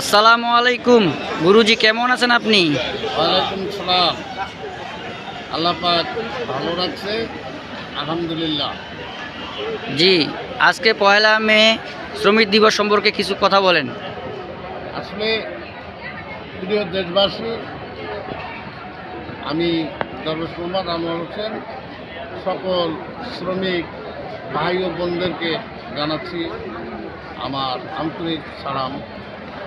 আসসালামু আলাইকুম। গুরুজি কেমন আছেন আপনি? ওয়ালাইকুম সালাম। আল্লাহ পাক ভালো রাখছে আলহামদুলিল্লাহ। জি আজকে পয়লা মে শ্রমিক দিবস সম্পর্কে কিছু কথা বলেন। আসলে প্রিয় দেশবাসী আমি দরবেশ মোহাম্মদ আনোয়ার হোসেন সকল শ্রমিক ভাই ও বোনদেরকে জানাচ্ছি আমার আন্তরিক সালাম।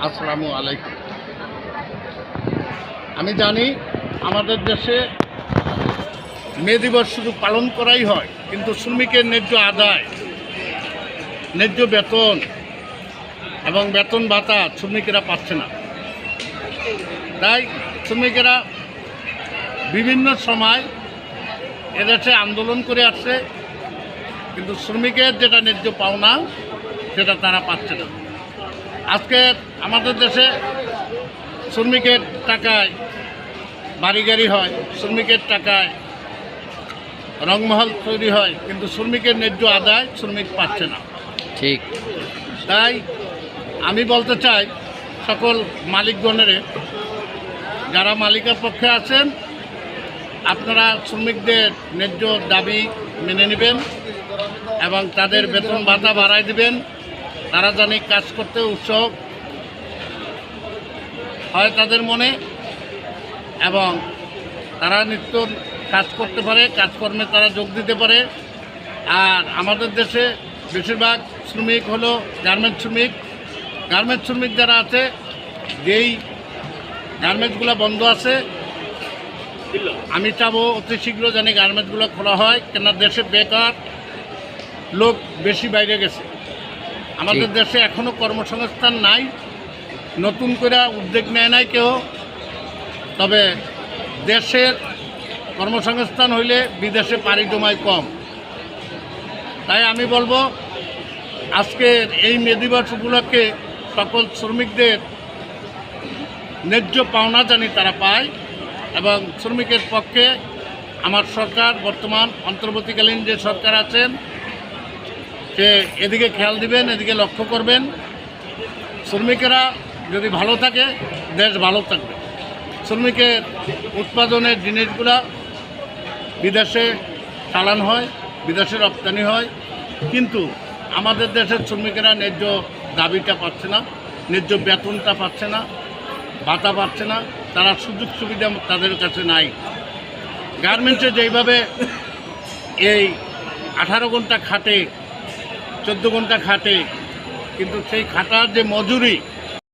আসসালামু আলাইকুম। আমি জানি আমাদের দেশে মে দিবস শুধু পালন করাই হয়, কিন্তু শ্রমিকের ন্যায্য আদায়, ন্যায্য বেতন এবং বেতন ভাতা শ্রমিকেরা পাচ্ছে না। তাই শ্রমিকেরা বিভিন্ন সময় এদেশে আন্দোলন করে আসছে, কিন্তু শ্রমিকের যেটা ন্যায্য পাওনা, সেটা তারা পাচ্ছে না। আজকে আমাদের দেশে শ্রমিকের টাকায় বাড়ি গাড়ি হয় শ্রমিকের টাকায় রংমহল তৈরি হয় কিন্তু শ্রমিকের ন্যায্য আদায় শ্রমিক পাচ্ছে না। ঠিক। তাই আমি বলতে চাই সকল মালিকগণের যারা মালিকের পক্ষে আছেন আপনারা শ্রমিকদের ন্যায্য দাবি মেনে নেবেন এবং তাদের বেতন ভাতা বাড়ায় দিবেন। তারা জানে কাজ করতে উৎসাহ হয় তাদের মনে এবং তারা নিত্য কাজ করতে পারে, কাজকর্মে তারা যোগ দিতে পারে। আর আমাদের দেশে বেশিরভাগ শ্রমিক হলো গার্মেন্টস শ্রমিক। গার্মেন্টস শ্রমিক যারা আছে, যেই গার্মেন্টসগুলো বন্ধ আছে, আমি চাবো অতি শীঘ্র জানি গার্মেন্টসগুলো খোলা হয় কেন দেশে বেকার লোক বেশি বাইরে গেছে। আমাদের দেশে এখনও কর্মসংস্থান নাই নতুন করে উদ্যোগ নেয় নাই কেউ। তবে দেশের কর্মসংস্থান হইলে বিদেশে পাড়ি জমায় কম। তাই আমি বলব আজকের এই মে দিবস উপলক্ষে সকল শ্রমিকদের ন্যায্য পাওনা জানি তারা পায় এবং শ্রমিকের পক্ষে আমার সরকার বর্তমান অন্তর্বর্তীকালীন যে সরকার আছেন সে এদিকে খেয়াল দিবেন, এদিকে লক্ষ্য করবেন। শ্রমিকেরা যদি ভালো থাকে, দেশ ভালো থাকবে। শ্রমিকের উৎপাদনের জিনিসগুলা বিদেশে চালান হয়, বিদেশে রপ্তানি হয়। কিন্তু আমাদের দেশের শ্রমিকেরা ন্যায্য দাবিটা পাচ্ছে না, ন্যায্য বেতনটা পাচ্ছে না, ভাতা পাচ্ছে না, তারা সুযোগ সুবিধা তাদের কাছে নাই। গার্মেন্টসে যেইভাবে এই আঠারো ঘণ্টা খাটে চোদ্দ ঘণ্টা খাটে। কিন্তু সেই খাটার যে মজুরি